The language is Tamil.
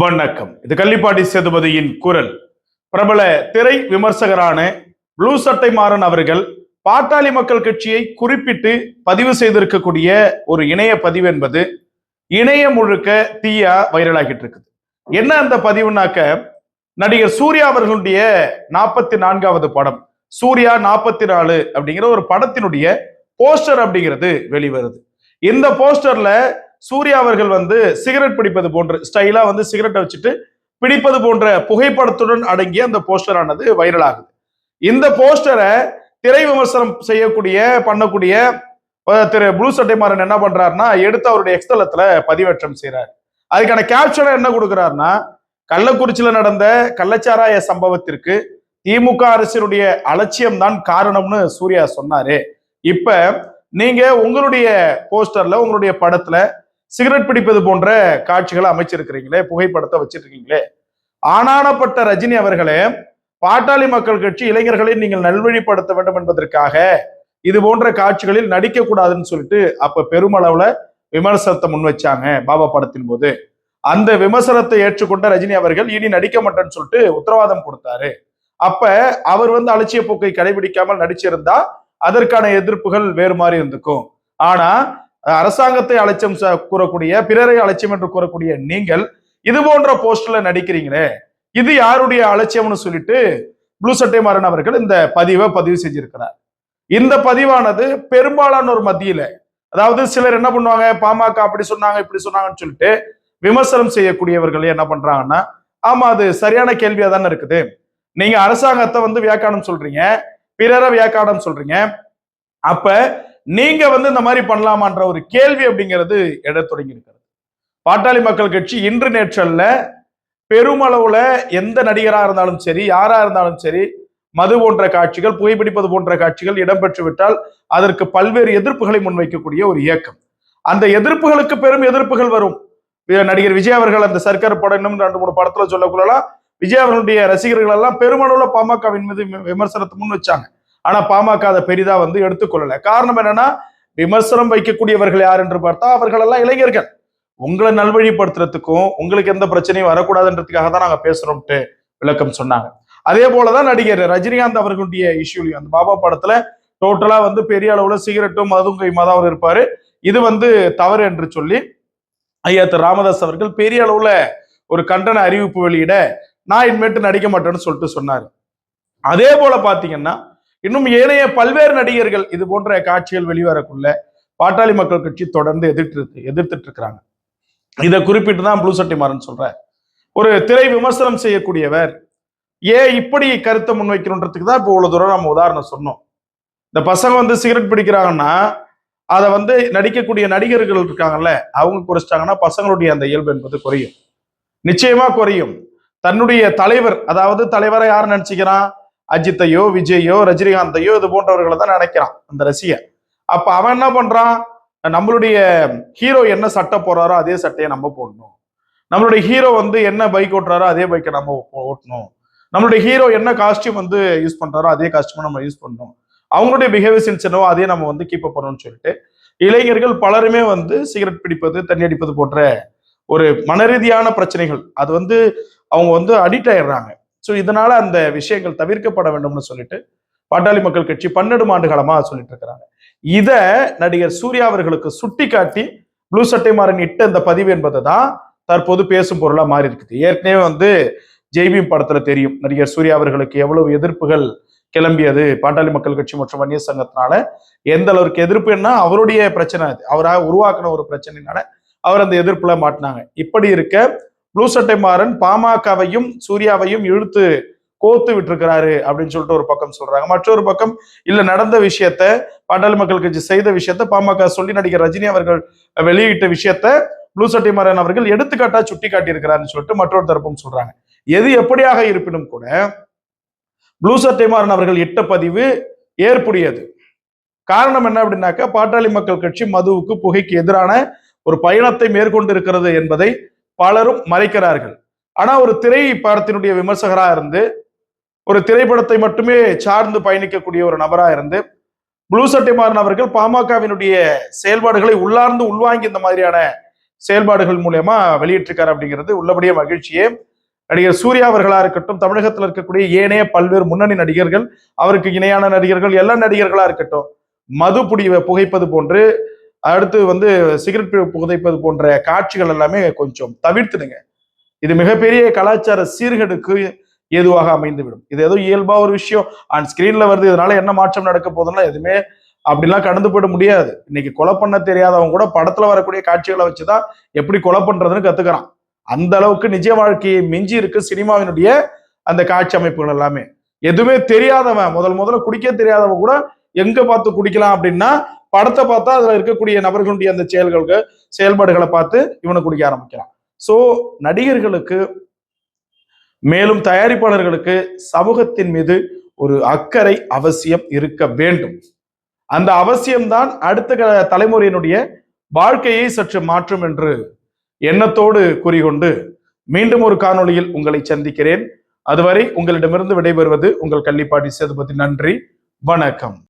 வணக்கம். இது கள்ளிப்பாடி சேதுபதியின் குரல். பிரபல திரை விமர்சகரான ப்ளூ சட்டை மாறன் அவர்கள் பாட்டாளி மக்கள் கட்சியை குறிப்பிட்டு பதிவு செய்திருக்கக்கூடிய ஒரு இணைய பதிவு என்பது இணையம் முழுக்க தீயா வைரலாகிட்டு இருக்குது. என்ன அந்த பதிவுனாக்க நடிகர் சூர்யா அவர்களுடைய நாற்பத்தி நான்காவது படம் சூர்யா நாற்பத்தி நாலு அப்படிங்கிற ஒரு படத்தினுடைய போஸ்டர் அப்படிங்கிறது வெளிவருது. இந்த போஸ்டர்ல சூர்யா அவர்கள் வந்து சிகரெட் பிடிப்பது போன்ற ஸ்டைலா வந்து சிகரெட்டை வச்சுட்டு பிடிப்பது போன்ற புகைப்படத்துடன் அடங்கிய அந்த போஸ்டரானது வைரல் ஆகுது இந்த போஸ்டரை திரை விமர்சனம் செய்யக்கூடிய பண்ணக்கூடிய திரு ப்ளூ சட்டைமாறன் என்ன பண்றாருன்னா எடுத்து அவருடைய எக்ஸ்தலத்துல பதிவேற்றம் செய்றாரு. அதுக்கான கேப்ஷனை என்ன கொடுக்குறாருன்னா கள்ளக்குறிச்சியில நடந்த கள்ளச்சாராய சம்பவத்திற்கு திமுக அரசினுடைய அலட்சியம் தான் காரணம்னு சூர்யா சொன்னாரு. இப்ப நீங்க உங்களுடைய போஸ்டர்ல உங்களுடைய படத்துல சிகரெட் பிடிப்பது போன்ற காட்சிகளை அமைச்சிருக்கிறீங்களே புகைப்படத்தை வச்சிருக்கீங்களே. ஆனானப்பட்ட ரஜினி அவர்களே பாட்டாளி மக்கள் கட்சி இளைஞர்களை நீங்கள் நல்வழிப்படுத்த வேண்டும் என்பதற்காக இது போன்ற காட்சிகளில் நடிக்க கூடாதுன்னு சொல்லிட்டு அப்ப பெருமளவுல விமர்சனத்தை முன் வச்சாங்க பாபா படத்தின் போது. அந்த விமர்சனத்தை ஏற்றுக்கொண்ட ரஜினி அவர்கள் இனி நடிக்க மாட்டேன்னு சொல்லிட்டு உத்தரவாதம் கொடுத்தாரு. அப்ப அவர் வந்து அலட்சிய போக்கை கடைபிடிக்காமல் நடிச்சிருந்தா அதற்கான எதிர்ப்புகள் வேறு மாதிரி இருந்துக்கும். ஆனா அரசாங்கத்தை அலட்சியம் ச- கூறக்கூடிய பிறரை அலட்சியம் என்று கூறக்கூடிய நீங்கள் இது போன்ற போஸ்ட்ல நடிக்கிறீங்களே இது யாருடைய அலட்சியம்னு சொல்லிட்டு ப்ளூ சட்டை மாறன் அவர்கள் இந்த பதிவை பதிவு செஞ்சிருக்கிறார். இந்த பதிவானது பெரும்பாலானோர் மத்தியில அதாவது சிலர் என்ன பண்ணுவாங்க பாமக அப்படி சொன்னாங்க இப்படி சொன்னாங்கன்னு சொல்லிட்டு விமர்சனம் செய்யக்கூடியவர்கள் என்ன பண்றாங்கன்னா ஆமா அது சரியான கேள்வியா தானே இருக்குது. நீங்க அரசாங்கத்தை வந்து வியாக்கானம் சொல்றீங்க பிறரை வியாக்கானம் சொல்றீங்க அப்ப நீங்க வந்து இந்த மாதிரி பண்ணலாமான்ற ஒரு கேள்வி அப்படிங்கிறது எழ தொடங்கி இருக்கிறது பாட்டாளி மக்கள் கட்சி இன்று நேற்றல்ல பெருமளவுல எந்த நடிகராக இருந்தாலும் சரி யாரா இருந்தாலும் சரி மது போன்ற காட்சிகள் புகைப்பிடிப்பது போன்ற காட்சிகள் இடம்பெற்று விட்டால் அதற்கு பல்வேறு எதிர்ப்புகளை முன்வைக்கக்கூடிய ஒரு இயக்கம். அந்த எதிர்ப்புகளுக்கு பெரும் எதிர்ப்புகள் வரும். நடிகர் விஜய் அவர்கள் அந்த சர்க்கரை படம் இன்னும் ரெண்டு மூணு படத்துல சொல்லக்குள்ளலாம் விஜய் அவர்களுடைய ரசிகர்கள் எல்லாம் பெருமளவுல பாமகவின் மீது விமர்சனத்தை முன் வச்சாங்க ஆனா பாமக அதை பெரிதா வந்து எடுத்துக்கொள்ளல. காரணம் என்னன்னா விமர்சனம் வைக்கக்கூடியவர்கள் யார் என்று பார்த்தா அவர்கள் எல்லாம் இளைஞர்கள். உங்களை நல்வழிப்படுத்துறதுக்கும் உங்களுக்கு எந்த பிரச்சனையும் வரக்கூடாதுன்றதுக்காக தான் நாங்க பேசுறோம்ட்டு விளக்கம் சொன்னாங்க. அதே போலதான் நடிகர் ரஜினிகாந்த் அவர்களுடைய இஷ்யூலையும் அந்த பாபா படத்துல டோட்டலா வந்து பெரிய அளவுல சிகரெட்டும் மதும் கைமா தான் அவர் இருப்பாரு. இது வந்து தவறு என்று சொல்லி ஐயா திரு ராமதாஸ் அவர்கள் பெரிய அளவுல ஒரு கண்டன அறிவிப்பு வெளியிட நான் இனிமேட்டு நடிக்க மாட்டேன்னு சொல்லிட்டு சொன்னாரு. அதே போல பாத்தீங்கன்னா இன்னும் ஏனைய பல்வேறு நடிகர்கள் இது போன்ற காட்சிகள் வெளிவரக்குள்ள பாட்டாளி மக்கள் கட்சி தொடர்ந்து எதிர்த்து எதிர்த்துட்டு இருக்கிறாங்க இதை குறிப்பிட்டு தான் ப்ளூ சட்டை மாறன் சொல்றார். ஒரு திரை விமர்சனம் செய்யக்கூடியவர் ஏன் இப்படி கருத்தை முன்வைக்கணுன்றதுக்கு தான் இப்போ இவ்வளவு தூரம் நம்ம உதாரணம் சொன்னோம். இந்த பசங்க வந்து சிகரெட் பிடிக்கிறாங்கன்னா அதை வந்து நடிக்கக்கூடிய நடிகர்கள் இருக்காங்கல்ல அவங்க குறைச்சிட்டாங்கன்னா பசங்களுடைய அந்த இயல்பு என்பது குறையும். நிச்சயமா குறையும். தன்னுடைய தலைவர் அதாவது தலைவரை யார் நினைச்சுக்கிறான்? அஜித்தையோ விஜயோ ரஜினிகாந்தையோ இது போன்றவர்களை தான் நினைக்கிறான் அந்த ரசிகன். அப்ப அவன் என்ன பண்றான்? நம்மளுடைய ஹீரோ என்ன சட்டை போடுறாரோ அதே சட்டையை நம்ம போடணும். நம்மளுடைய ஹீரோ வந்து என்ன பைக் ஓட்டுறாரோ அதே பைக்கை நம்ம ஓட்டணும். நம்மளுடைய ஹீரோ என்ன காஸ்டியூம் வந்து யூஸ் பண்றாரோ அதே காஸ்டியூமை நம்ம யூஸ் பண்ணணும். அவங்களுடைய பிஹேவியர் சென்ஸ் என்னவோ அதே நம்ம வந்து கீப் அப் பண்ணணும்னு சொல்லிட்டு இளைஞர்கள் பலருமே வந்து சிகரெட் பிடிப்பது தண்ணி அடிப்பது போன்ற ஒரு மனரீதியான பிரச்சனைகள். அது வந்து அவங்க வந்து அடிக்ட் ஆயிடுறாங்க. ஸோ இதனால அந்த விஷயங்கள் தவிர்க்கப்பட வேண்டும்னு சொல்லிட்டு பாட்டாளி மக்கள் கட்சி பன்னெண்டு ஆண்டு காலமா சொல்லிட்டு இருக்கிறாங்க இத நடிகர் சூர்யா அவர்களுக்கு சுட்டி காட்டி ப்ளூ சட்டை மாறன் இட்ட இந்த பதிவு என்பது தான் தற்போது பேசும் பொருளா மாறி இருக்குது. ஏற்கனவே வந்து ஜெய்பீம் படத்துல தெரியும் நடிகர் சூர்யா அவர்களுக்கு எவ்வளவு எதிர்ப்புகள் கிளம்பியது பாட்டாளி மக்கள் கட்சி மற்றும் வன்னிய சங்கத்தினால எந்த அளவுக்கு எதிர்ப்புன்னா அவருடைய பிரச்சனை அது. அவராக உருவாக்கின ஒரு பிரச்சனைனால அவர் அந்த எதிர்ப்புல மாட்டினாங்க. இப்படி இருக்க ப்ளூ சட்டை மாறன் பாமகவையும் சூர்யாவையும் இழுத்து கோத்து விட்டிருக்கிறாரு அப்படின்னு சொல்லிட்டு ஒரு பக்கம் சொல்றாங்க. மற்றொரு பக்கம் இல்ல நடந்த விஷயத்த பாட்டாளி மக்கள் கட்சி செய்த விஷயத்த பாமக சொல்லி நடிகர் ரஜினி அவர்கள் வெளியிட்ட விஷயத்த ப்ளூ சட்டை மாறன் அவர்கள் எடுத்துக்காட்டா சுட்டி காட்டியிருக்கிறாருன்னு சொல்லிட்டு மற்றொரு தரப்பும் சொல்றாங்க. எது எப்படியாக இருப்பினும் கூட ப்ளூ சட்டை மாறன் அவர்கள் இட்ட பதிவு ஏற்புடையது. காரணம் என்ன அப்படின்னாக்கா பாட்டாளி மக்கள் கட்சி மதுவுக்கு புகைக்கு எதிரான ஒரு பயணத்தை மேற்கொண்டு இருக்கிறது என்பதை பலரும் மறைக்கிறார்கள். ஆனா ஒரு திரைப்படத்தினுடைய விமர்சகரா இருந்து ஒரு திரைப்படத்தை மட்டுமே சார்ந்து பயணிக்கக்கூடிய ஒரு நபரா இருந்து ப்ளூ சட்டை மாறன் அவர்கள் பாமகவினுடைய செயல்பாடுகளை உள்ளார்ந்து உள்வாங்கி இந்த மாதிரியான செயல்பாடுகள் மூலயமா வெளியிட்டிருக்காரு அப்படிங்கிறது உள்ளபடியே மகிழ்ச்சியே. நடிகர் சூர்யா அவர்களா இருக்கட்டும் தமிழகத்தில் இருக்கக்கூடிய ஏனைய பல்வேறு முன்னணி நடிகர்கள் அவருக்கு இணையான நடிகர்கள் எல்லா நடிகர்களா இருக்கட்டும் மது புடி புகைப்பது போன்று அடுத்து வந்து சிகரெட் புகைப்பது போன்ற காட்சிகள் எல்லாமே கொஞ்சம் தவிர்த்துடுங்க. இது மிகப்பெரிய கலாச்சார சீர்கேடுக்கு ஏதுவாக அமைந்துவிடும். இது ஏதோ இயல்பா ஒரு விஷயம். அண்ட் ஸ்கிரீன்ல வருது இதனால என்ன மாற்றம் நடக்க போதுன்னா எதுவுமே அப்படிலாம் கடந்து போயிட முடியாது. இன்னைக்கு கொலை பண்ண தெரியாதவங்க கூட படத்துல வரக்கூடிய காட்சிகளை வச்சுதான் எப்படி கொலை பண்றதுன்னு கத்துக்கிறான். அந்த அளவுக்கு நிஜ வாழ்க்கையை மிஞ்சி இருக்கு சினிமாவினுடைய அந்த காட்சி அமைப்புகள் எல்லாமே. எதுவுமே தெரியாதவன் முதல் முதல்ல குடிக்க தெரியாதவன் கூட எங்க பார்த்து குடிக்கலாம் அப்படின்னா படத்தை பார்த்தா அதுல இருக்கக்கூடிய நபர்களுடைய அந்த செயல்களுக்கு செயல்பாடுகளை பார்த்து இவனை குடிக்க ஆரம்பிக்கிறான். சோ நடிகர்களுக்கு மேலும் தயாரிப்பாளர்களுக்கு சமூகத்தின் மீது ஒரு அக்கறை அவசியம் இருக்க வேண்டும். அந்த அவசியம்தான் அடுத்த க- தலைமுறையினுடைய வாழ்க்கையை சற்று மாற்றும் என்று எண்ணத்தோடு கூறிக்கொண்டு மீண்டும் ஒரு காணொளியில் உங்களை சந்திக்கிறேன். அதுவரை உங்களிடமிருந்து விடைபெறுவது உங்கள் கள்ளிப்பாடி சேதுபதி நன்றி. வணக்கம்.